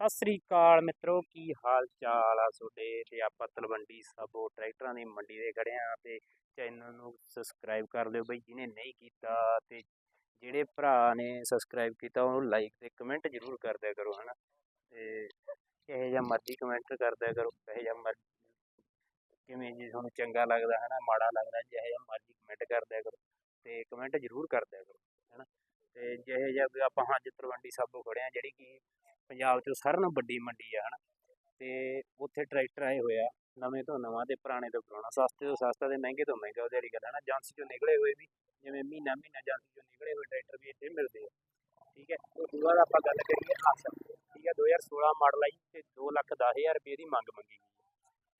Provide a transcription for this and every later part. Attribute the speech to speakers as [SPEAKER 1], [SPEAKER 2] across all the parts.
[SPEAKER 1] ਸਤਿ ਸ੍ਰੀ ਅਕਾਲ ਮਿੱਤਰੋ, ਕੀ ਹਾਲ ਚਾਲ ਆ ਤੁਹਾਡੇ? ਤੇ ਆਪਾਂ ਤਲਵੰਡੀ ਸਾਬੋ ਟਰੈਕਟਰਾਂ ਦੀ ਮੰਡੀ ਦੇ ਖੜੇ ਆ ਤੇ ਚੈਨਲ ਨੂੰ ਸਬਸਕ੍ਰਾਈਬ ਕਰ ਲਿਓ ਬਈ, ਜਿਹਨੇ ਨਹੀਂ ਕੀਤਾ ਤੇ ਜਿਹੜੇ ਭਰਾ ਨੇ ਸਬਸਕ੍ਰਾਈਬ ਕੀਤਾ, ਉਹਨੂੰ ਲਾਈਕ ਤੇ ਕਮੈਂਟ ਜ਼ਰੂਰ ਕਰ ਦਿਆ ਕਰੋ, ਹਨਾ? ਤੇ ਕਿਹੋ ਜਿਹਾ ਮਰਜ਼ੀ ਕਮੈਂਟ ਕਰ ਦਿਆ ਕਰੋ, ਕਿਹੋ ਜਿਹਾ ਮਰਜ਼ੀ ਕਿਵੇਂ ਜੀ ਤੁਹਾਨੂੰ ਚੰਗਾ ਲੱਗਦਾ, ਹਨਾ? ਮਾੜਾ ਲੱਗਦਾ, ਜਿਹੋ ਜਿਹਾ ਮਰਜ਼ੀ ਕਮੈਂਟ ਕਰ ਦਿਆ ਕਰੋ ਤੇ ਕਮੈਂਟ ਜ਼ਰੂਰ ਕਰ ਦਿਆ ਕਰੋ, ਹਨਾ? ਤੇ ਜਿਹੋ ਜਿਹਾ ਆਪਾਂ ਅੱਜ ਤਲਵੰਡੀ ਸਾਬੋ ਖੜੇ ਆ, ਜਿਹੜੀ ਕਿ ਪੰਜਾਬ 'ਚੋਂ ਸਾਰਿਆਂ ਨਾਲੋਂ ਵੱਡੀ ਮੰਡੀ ਆ, ਹਨਾ। ਤੇ ਉੱਥੇ ਟਰੈਕਟਰ ਆਏ ਹੋਏ ਆ, ਨਵੇਂ ਤੋਂ ਨਵਾਂ ਤੇ ਪੁਰਾਣੇ ਤੋਂ ਪੁਰਾਣਾ, ਸਸਤੇ ਤੋਂ ਸਸਤਾ ਤੇ ਮਹਿੰਗੇ ਤੋਂ ਮਹਿੰਗਾ, ਉਹਦੇ ਵਾਲੀ ਗੱਲ ਹੈ ਨਾ ਏਜੰਸੀ ਚੋਂ ਨਿਕਲੇ ਹੋਏ ਵੀ, ਜਿਵੇਂ ਮਹੀਨਾ ਮਹੀਨਾ ਏਜੰਸੀ ਚੋਂ ਨਿਕਲੇ ਹੋਏ ਟਰੈਕਟਰ ਵੀ ਇੱਥੇ ਮਿਲਦੇ ਆ, ਠੀਕ ਹੈ। ਉਸ ਤੋਂ ਬਾਅਦ ਆਪਾਂ ਗੱਲ ਕਰੀਏ ਆਸਰ ਠੀਕ ਹੈ। 2016 ਮਾਡਲ ਆਈ ਤੇ 2 ਲੱਖ 10000 ਰੁਪਏ ਦੀ ਮੰਗ ਮੰਗੀ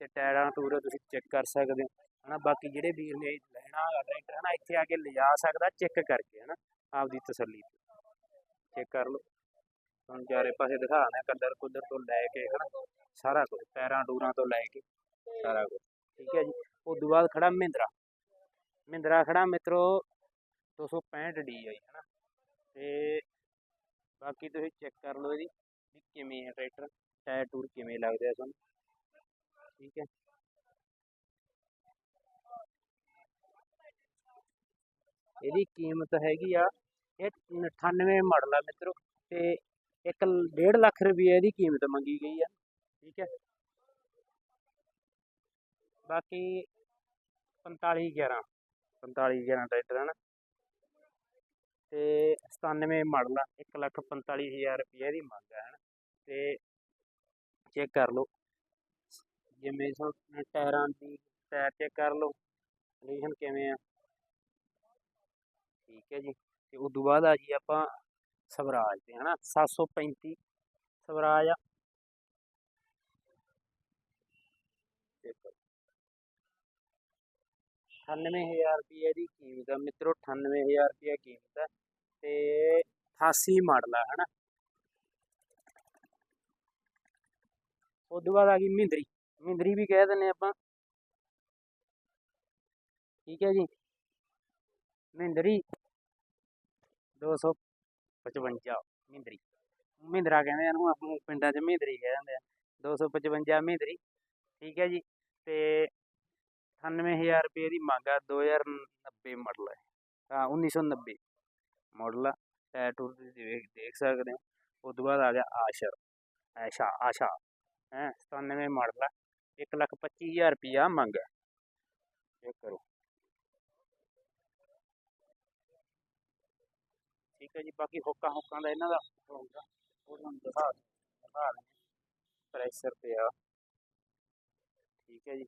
[SPEAKER 1] ਤੇ ਟਾਇਰਾਂ ਟੂਰ ਤੁਸੀਂ ਚੈੱਕ ਕਰ ਸਕਦੇ ਹੋ, ਹਨਾ। ਬਾਕੀ ਜਿਹੜੇ ਵੀਰ ਨੇ ਲੈਣਾ ਟਰੈਕਟਰ, ਹਨਾ, ਇੱਥੇ ਆ ਕੇ ਲਿਜਾ ਸਕਦਾ ਚੈੱਕ ਕਰਕੇ, ਹਨਾ, ਆਪਦੀ ਤਸੱਲੀ ਚੈੱਕ ਕਰ ਲਓ। ਤੁਹਾਨੂੰ ਚਾਰੇ ਪਾਸੇ ਦਿਖਾ ਦਿਖਾਣਾ ਕਲਰ ਕੁਲਰ ਤੋਂ ਲੈ ਕੇ, ਹਨਾ? ਸਾਰਾ ਕੁਝ ਪੈਰਾਂ ਟੂਰਾਂ ਤੋਂ ਲੈ ਕੇ, ਸਾਰਾ ਕੁਝ ਠੀਕ ਹੈ ਜੀ? ਉਸ ਤੋਂ ਬਾਅਦ ਖੜਾ ਮਹਿੰਦਰਾ। ਮਹਿੰਦਰਾ ਖੜਾ ਮਿੱਤਰੋ 265 ਡੀ ਆਈ, ਹਨਾ? ਤੇ ਬਾਕੀ ਤੁਸੀਂ ਚੈੱਕ ਕਰ ਲਓ ਇਹਦੀ ਵੀ ਕਿਵੇਂ ਹੈ ਟਰੈਕਟਰ, ਟਾਇਰ ਟੂਰ ਕਿਵੇਂ ਲੱਗਦੇ ਆ ਤੁਹਾਨੂੰ। ਠੀਕ ਹੈ? ਇਹਦੀ ਕੀਮਤ ਹੈਗੀ ਆ, ਇਹ 98 ਮਾਡਲ ਆ ਮਿੱਤਰੋ, ਤੇ ਇੱਕ 1.5 ਲੱਖ ਰੁਪਏ ਇਹਦੀ ਕੀਮਤ ਮੰਗੀ ਗਈ ਆ, ਠੀਕ ਹੈ। ਬਾਕੀ 45 11 45 11 ਟਰੈਕਟਰ ਹੈ ਤੇ 97 ਮਾਡਲ ਆ 1 ਲੱਖ 45 ਹਜ਼ਾਰ ਰੁਪਏ ਦੀ ਮੰਗ ਹੈ ਤੇ ਚੈੱਕ ਕਰ ਲਓ। ਜਿਵੇਂ ਸੋ, ਟਾਇਰਾਂ ਦੀ ਟਾਇਰ ਚੈੱਕ ਕਰ ਲਓ ਕੰਡੀਸ਼ਨ ਕਿਵੇਂ ਆ। ਠੀਕ ਹੈ ਜੀ। ਤੇ ਉਸ ਤੋਂ ਬਾਅਦ ਆ ਜੀ ਆਪਾਂ ਸਵਰਾਜ ਤੇ ਹਨਾ? 735 ਸਵਰਾਜ ਆ। ਦੇਖੋ। 98000 ਰੁਪਏ ਦੀ ਕੀਮਤ ਆ ਮਿੱਤਰੋ 98000 ਰੁਪਏ ਕੀਮਤ ਆ ਤੇ 88 ਮਾਡਲ ਆ, ਹਨਾ? ਉਸ ਤੋਂ ਬਾਅਦ ਆ ਗਈ ਮਹਿੰਦਰੀ ਮਹਿੰਦਰੀ ਵੀ ਕਹਿ ਦਿੰਨੇ ਆਪਾਂ। ਠੀਕ ਹੈ ਜੀ। ਮਹਿੰਦਰੀ 255 ਮਹਿੰਦਰੀ। ਮਹਿੰਦਰਾ ਕਹਿੰਦੇ ਆ ਇਹਨੂੰ, ਆਪਾਂ ਪਿੰਡਾਂ 'ਚ ਮਹਿੰਦਰੀ ਕਹਿ ਦਿੰਦੇ ਆ। 255 ਮਹਿੰਦਰੀ, ਠੀਕ ਹੈ ਜੀ? ਤੇ 98000 ਰੁਪਏ ਦੀ ਮੰਗ ਆ 2090 ਮਾਡਲ ਹੈ ਹਾਂ 1990 ਮਾਡਲ ਆ, ਟਾਇਰ ਟੂਰ ਤੁਸੀਂ ਦੇਖ ਦੇਖ ਸਕਦੇ ਹੋ। ਉਸ ਤੋਂ ਬਾਅਦ ਆ ਗਿਆ ਆਸ਼ਰ, ਐਸ਼ਾ, ਆਸ਼ਾ, ਹੈ 97 ਮਾਡਲ ਆ। 1 ਲੱਖ 25000 ਰੁਪਿਆ ਮੰਗ ਹੈ ਚੈੱਕ ਕਰੋ। ਠੀਕ ਹੈ ਜੀ ਬਾਕੀ ਹੁੱਕਾਂ ਹੁੱਕਾਂ ਦਾ ਇਹਨਾਂ ਦਾ ਹੋਊਗਾ ਉਹ ਤੁਹਾਨੂੰ ਦਿਖਾ ਦਿਖਾ ਪ੍ਰੈਸ਼ਰ ਤੇ ਆ ਠੀਕ ਹੈ ਜੀ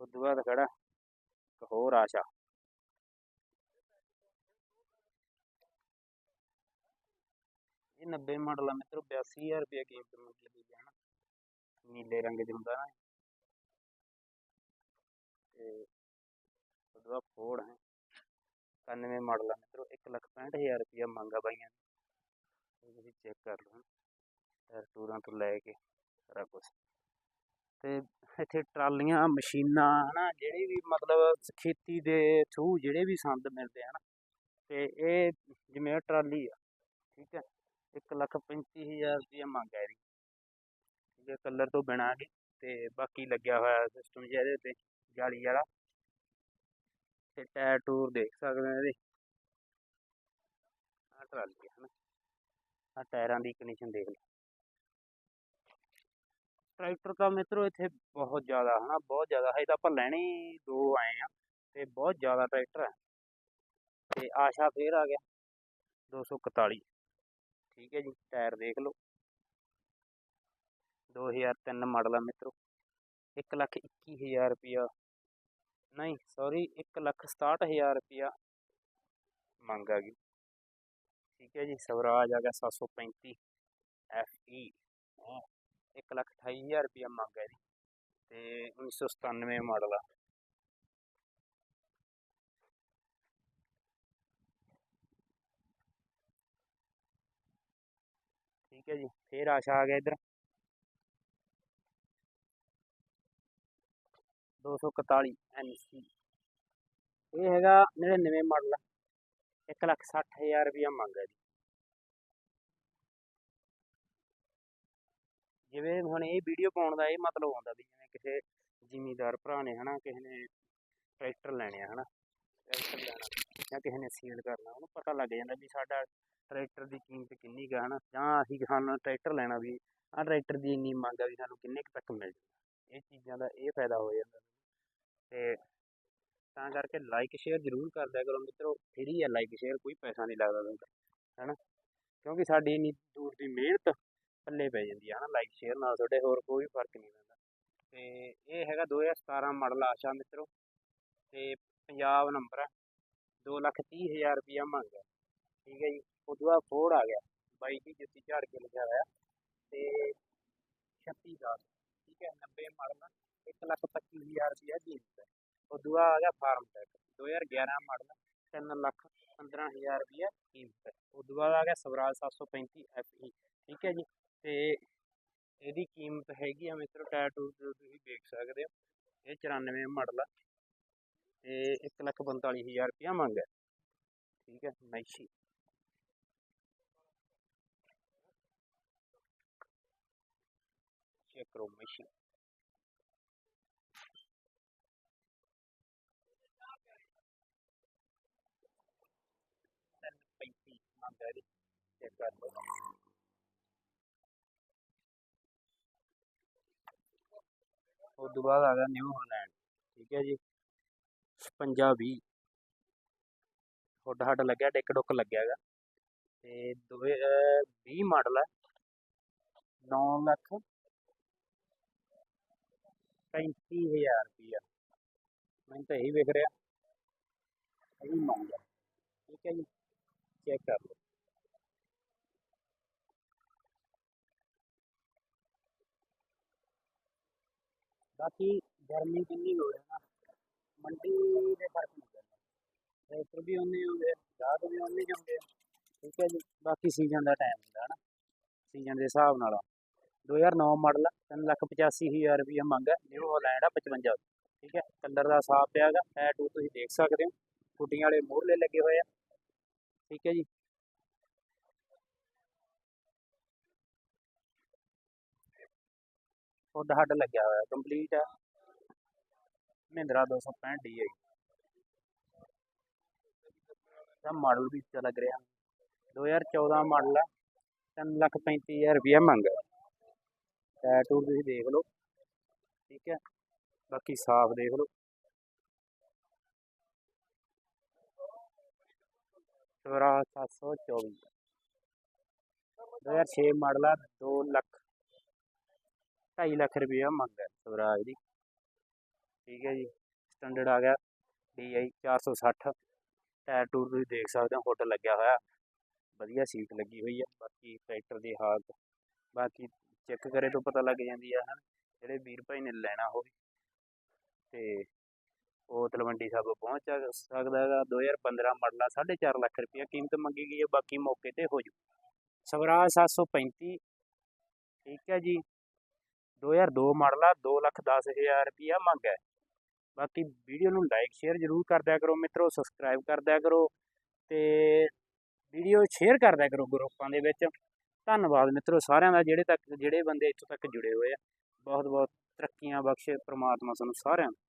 [SPEAKER 1] ਉਸ ਤੋਂ ਬਾਅਦ ਖੜਾ ਇੱਕ ਹੋਰ ਆਸ਼ਾ ਇਹ 90 ਮਾਡਲ ਆ ਮਿੱਤਰੋ 82000 ਰੁਪਏ ਕੀਮਤ ਮੰਗੀ ਗਈ ਹੈ ਨਾ ਨੀਲੇ ਰੰਗ ਚ ਹੁੰਦਾ ਨਾ ਤੇ ਉਸ ਤੋਂ ਬਾਅਦ ਫੋੜ ਹੈ 91 ਮਾਡਲ ਆ ਮਿੱਤਰੋ 1 ਲੱਖ 65000 ਰੁਪਇਆ ਮੰਗਾ ਬਾਈਆਂ ਤੁਸੀਂ ਚੈੱਕ ਕਰ ਲਓ, ਟਾਇਰ ਟੂਰਾਂ ਤੋਂ ਲੈ ਕੇ ਸਾਰਾ ਕੁਝ ਤੇ ਇੱਥੇ ਟਰਾਲੀਆਂ, ਮਸ਼ੀਨਾਂ, ਹਨਾ, ਜਿਹੜੀ ਵੀ ਮਤਲਬ ਖੇਤੀ ਦੇ ਥਰੂ ਜਿਹੜੇ ਵੀ ਸੰਦ ਮਿਲਦੇ ਹਨ ਤੇ ਇਹ ਜਿਵੇਂ ਟਰਾਲੀ ਆ, ਠੀਕ ਹੈ 1 ਲੱਖ 35000 ਰੁਪਇਆ ਮੰਗ ਹੈ ਇਹਦੀ। ਠੀਕ ਹੈ, ਕਲਰ ਤੋਂ ਬਿਨਾਂ ਦੀ ਤੇ ਬਾਕੀ ਲੱਗਿਆ ਹੋਇਆ ਸਿਸਟਮ ਜਿਹਾ ਇਹਦੇ ਤੇ ਜਾਲੀ ਵਾਲਾ। ਤੇ ਟਾਇਰ ਟੂਰ ਦੇਖ ਸਕਦੇ ਹੋ ਇਹਦੇ। ਆਹ ਟਰਾਲੀ ਹੈ ਹਨਾ। ਆਹ ਟਾਇਰਾਂ ਦੀ ਕੰਡੀਸ਼ਨ ਦੇਖ ਲਓ। ਟਰੈਕਟਰ ਤਾਂ ਮਿੱਤਰੋ ਇੱਥੇ ਬਹੁਤ ਜ਼ਿਆਦਾ ਹਨਾ, ਬਹੁਤ ਜ਼ਿਆਦਾ। ਹੈ ਤਾਂ ਆਪਾਂ ਲੈਣੇ ਦੋ ਆਏ ਆ ਤੇ ਬਹੁਤ ਜ਼ਿਆਦਾ ਟਰੈਕਟਰ ਹੈ। ਤੇ ਆਸ਼ਾ ਫੇਰ ਆ ਗਿਆ 241 ਠੀਕ ਹੈ ਜੀ, ਟਾਇਰ ਦੇਖ ਲਓ। 2003 ਮਾਡਲ ਆ ਮਿੱਤਰੋ। 1 ਲੱਖ 21000 ਰੁਪਿਆ ਨਹੀਂ ਸੌਰੀ 1 ਲੱਖ 67000 ਰੁਪਿਆ ਮੰਗ ਆ ਗਈ। ਠੀਕ ਹੈ ਜੀ, ਸਵਰਾਜ ਆ ਗਿਆ 735 ਐਫ ਈ 1 ਲੱਖ 28000 ਰੁਪਿਆ ਮੰਗ ਹੈ ਇਹਦੀ, ਤੇ 1997 ਮਾਡਲ ਆ। ਠੀਕ ਹੈ ਜੀ, ਫੇਰ ਆਸ਼ਾ ਆ ਗਿਆ ਇੱਧਰ। 241 ਐਨਸੀ। ਇਹ ਹੈਗਾ 99 ਮਾਡਲ। ਇੱਕ ਲੱਖ ਸੱਠ ਹਜ਼ਾਰ ਰੁਪਇਆ ਮੰਗ ਹੈ ਜੀ। ਜਿਵੇਂ ਹੁਣ ਇਹ ਵੀਡੀਓ ਪਾਉਣ ਦਾ ਇਹ ਮਤਲਬ ਹੁੰਦਾ ਵੀ ਜਿਵੇਂ ਕਿਸੇ ਜ਼ਿਮੀਦਾਰ ਭਰਾ ਨੇ ਹਨਾ, ਕਿਸੇ ਨੇ ਟਰੈਕਟਰ ਲੈਣੇ ਆ ਹਨਾ, ਟਰੈਕਟਰ ਲੈਣਾ ਜਾਂ ਕਿਸੇ ਨੇ ਸੇਲ ਕਰਨਾ, ਉਹਨੂੰ ਪਤਾ ਲੱਗ ਜਾਂਦਾ ਵੀ ਸਾਡਾ ਟਰੈਕਟਰ ਦੀ ਕੀਮਤ ਕਿੰਨੀ ਕੁ ਆ ਹਨਾ। ਜਾਂ ਅਸੀਂ ਸਾਨੂੰ ਟਰੈਕਟਰ ਲੈਣਾ ਵੀ, ਆਹ ਟਰੈਕਟਰ ਦੀ ਇੰਨੀ ਮੰਗ ਆ ਵੀ ਸਾਨੂੰ ਕਿੰਨੇ ਕੁ ਤੱਕ ਮਿਲ ਜਾਊਗਾ ਇਹ ਚੀਜ਼ਾਂ ਦਾ ਇਹ ਫਾਇਦਾ ਹੋ ਜਾਂਦਾ। ਤੇ ਤਾਂ ਕਰਕੇ ਲਾਈਕ ਸ਼ੇਅਰ ਜ਼ਰੂਰ ਕਰ ਦਿਆ ਕਰੋ ਮਿੱਤਰੋ। ਫ੍ਰੀ ਹੈ ਲਾਈਕ ਸ਼ੇਅਰ ਕੋਈ ਪੈਸਾ ਨਹੀਂ ਲੱਗਦਾ ਤੁਹਾਨੂੰ, ਹੈਨਾ? ਕਿਉਂਕਿ ਸਾਡੀ ਇੰਨੀ ਦੂਰ ਦੀ ਮਿਹਨਤ ਪੱਲੇ ਪੈ ਜਾਂਦੀ ਹੈ ਹਨਾ? ਲਾਈਕ ਸ਼ੇਅਰ ਨਾਲ ਤੁਹਾਡੇ ਹੋਰ ਕੋਈ ਫ਼ਰਕ ਨਹੀਂ ਪੈਂਦਾ। ਤੇ ਇਹ ਹੈਗਾ 2017 ਮਾਡਲ ਆਸ਼ਾ ਮਿੱਤਰੋ। ਤੇ ਪੰਜਾਬ ਨੰਬਰ ਹੈ ਦੋ ਲੱਖ ਤੀਹ ਹਜ਼ਾਰ ਰੁਪਈਆ ਮੰਗ ਹੈ ਠੀਕ ਹੈ ਜੀ? ਉਦੋਂ ਬਾਅਦ ਫੋੜ ਆ ਗਿਆ। ਬਾਈ ਦੀ ਜੁੱਤੀ ਝਾੜ ਕੇ ਲਿਖਿਆ ਹੋਇਆ। ਤੇ 36 ਦਾ ਠੀਕ ਹੈ 90 ਮਾਡਲ ਇੱਕ ਲੱਖ ਪੱਚੀ ਹਜ਼ਾਰ ਰੁਪਈਆ ਕੀਮਤ ਹੈ ਉਦੋਂ ਬਾਅਦ ਆ ਗਿਆ ਫਾਰਮ ਟੈਕ 2011 ਮਾਡਲ, ਤਿੰਨ ਲੱਖ ਪੰਦਰਾਂ ਹਜ਼ਾਰ ਰੁਪਈਆ ਕੀਮਤ ਹੈ ਉਦੋਂ ਬਾਅਦ ਆ ਗਿਆ ਸਵਰਾਜ 735 FE ਠੀਕ ਹੈ ਜੀ? ਤੇ ਇਹਦੀ ਕੀਮਤ ਹੈਗੀ ਆ ਮਿੱਤਰੋ, ਟਾਇਰ ਟੂਰ ਤੁਸੀਂ ਦੇਖ ਸਕਦੇ ਹੋ। ਇਹ 94 ਮਾਡਲ ਆ। ਤੇ ਇੱਕ ਲੱਖ ਪੰਤਾਲੀ ਹਜ਼ਾਰ ਰੁਪਈਆ ਮੰਗ ਹੈ। ਠੀਕ ਹੈ ਮੈਸ਼ੀ ਚੈੱਕ ਕਰੋ ਮੈਸ਼ੀ ਤਿੰਨ ਪੈਂਤੀ ਉਸ ਤੋਂ ਬਾਅਦ ਆ ਗਿਆ ਨਿਊ ਹਾਲੈਂਡ, ਠੀਕ ਹੈ ਜੀ। 56 20 ਹੁੱਡ ਹੱਡ ਲੱਗਿਆ, ਡਿੱਕ ਡੁੱਕ ਲੱਗਿਆ ਹੈਗਾ। ਤੇ ਦੋਵੇਂ 20 ਮਾਡਲ ਹੈ 9 ਲੱਖ 35000 ਰੁਪਈਆ। ਮੈਨੂੰ ਤਾਂ ਇਹੀ ਵਿਖ ਰਿਹਾ। ਇਹੀ ਮੰਗ ਠੀਕ ਹੈ ਜੀ। ਚੈੱਕ ਕਰ ਲਓ। ਬਾਕੀ ਗਰਮੀ ਕਿੰਨੀ ਹੋ ਰਹੀ ਨਾ। ਮੰਡੀ ਦੇ ਫ਼ਰਕ ਨਹੀਂ ਪੈਂਦਾ। ਟਰੈਕਟਰ ਵੀ ਉਹਨੇ ਹੁੰਦੇ ਗਾਹਕ ਵੀ ਉਹਨੇ ਜਾਂਦੇ ਠੀਕ ਹੈ ਜੀ। ਬਾਕੀ ਸੀਜ਼ਨ ਦਾ ਟਾਈਮ ਹੁੰਦਾ ਹੈ ਨਾ। ਸੀਜ਼ਨ ਦੇ ਹਿਸਾਬ ਨਾਲ। 2009 ਮਾਡਲ ਤਿੰਨ ਲੱਖ ਪਚਾਸੀ ਹਜ਼ਾਰ ਰੁਪਈਆ ਮੰਗ ਹੈ ਨਿਊ ਹਾਲੈਂਡ ਆ 55 ਠੀਕ ਹੈ ਕਲਰ ਦਾ ਸਾਫ਼ ਪਿਆ ਹੈਗਾ ਟਾਇਰ ਟੂ ਤੁਸੀਂ ਦੇਖ ਸਕਦੇ ਹੋ, ਗੁੱਡੀਆਂ ਵਾਲੇ ਮੋਹਰਲੇ ਲੱਗੇ ਹੋਏ ਆ, ਠੀਕ ਹੈ ਜੀ? ਹੁੱਡ ਹੱਡ ਲੱਗਿਆ ਹੋਇਆ ਕੰਪਲੀਟ ਹੈ ਮਹਿੰਦਰਾ 265 ਡੀ ਹੈ ਦਾ ਮਾਡਲ ਵੀ ਅੱਛਾ ਲੱਗ ਰਿਹਾ। 2014 ਮਾਡਲ ਹੈ 3 ਲੱਖ 35000 ਰੁਪਇਆ ਮੰਗ ਟਾਇਰ ਟੂਰ ਤੁਸੀਂ ਦੇਖ ਲਓ। ਠੀਕ ਹੈ। ਬਾਕੀ ਸਾਫ਼ ਦੇਖ ਲਓ। ਸਵਰਾ 724 2006 ਮਾਡਲ ਆ 2 ਲੱਖ 2.5 ਲੱਖ ਰੁਪਇਆ ਮੰਗ ਹੈ ਸਵਰਾਜ ਦੀ। ਠੀਕ ਹੈ ਜੀ। ਸਟੈਂਡਰਡ ਆ ਗਿਆ। DI 460 ਟਾਇਰ ਟੂਰ ਤੁਸੀਂ ਦੇਖ ਸਕਦੇ ਹੋ ਹੁੱਡ ਲੱਗਿਆ ਹੋਇਆ। ਵਧੀਆ ਸੀਟ ਲੱਗੀ ਹੋਈ ਹੈ ਬਾਕੀ ਟਰੈਕਟਰ ਦੀ ਹਾਲਤ। ਬਾਕੀ ਚੈੱਕ ਕਰੇ ਤੋਂ ਪਤਾ ਲੱਗ ਜਾਂਦੀ ਆ, ਹਨ। ਜਿਹੜੇ ਵੀਰ ਭਾਈ ਨੇ ਲੈਣਾ ਹੋਵੇ ਤੇ ਉਹ ਤਲਵੰਡੀ ਸਾਹਿਬ ਪਹੁੰਚ ਜਾ- ਸਕਦਾ ਹੈਗਾ 2015 ਮਾਡਲ ਆ 4.5 ਲੱਖ ਰੁਪਇਆ ਕੀਮਤ ਮੰਗੀ ਗਈ ਹੈ ਬਾਕੀ ਮੌਕੇ ਤੇ ਹੋ ਜੂ। ਸਵਰਾਜ 735 ਠੀਕ ਹੈ ਜੀ। 2002 ਮਾਡਲ ਆ 2 ਲੱਖ 10 ਹਜ਼ਾਰ ਰੁਪਇਆ ਮੰਗ ਹੈ ਬਾਕੀ ਵੀਡੀਓ ਨੂੰ ਲਾਈਕ, ਸ਼ੇਅਰ ਜ਼ਰੂਰ ਕਰਦਿਆ ਕਰੋ ਮਿੱਤਰੋ, ਸਬਸਕ੍ਰਾਈਬ ਕਰਦਿਆ ਕਰੋ। ਤੇ ਵੀਡੀਓ ਸ਼ੇਅਰ ਕਰਦਿਆ ਕਰੋ ਗਰੁੱਪਾਂ ਦੇ ਵਿੱਚ। ਧੰਨਵਾਦ ਮਿੱਤਰੋ ਸਾਰਿਆਂ ਦਾ ਜਿਹੜੇ ਤੱਕ, ਜਿਹੜੇ ਬੰਦੇ ਇੱਥੋਂ ਤੱਕ ਜੁੜੇ ਹੋਏ ਆ ਬਹੁਤ ਬਹੁਤ ਤਰੱਕੀਆਂ ਬਖਸ਼ੇ ਪ੍ਰਮਾਤਮਾ ਸਾਨੂੰ ਸਾਰਿਆਂ ਨੂੰ।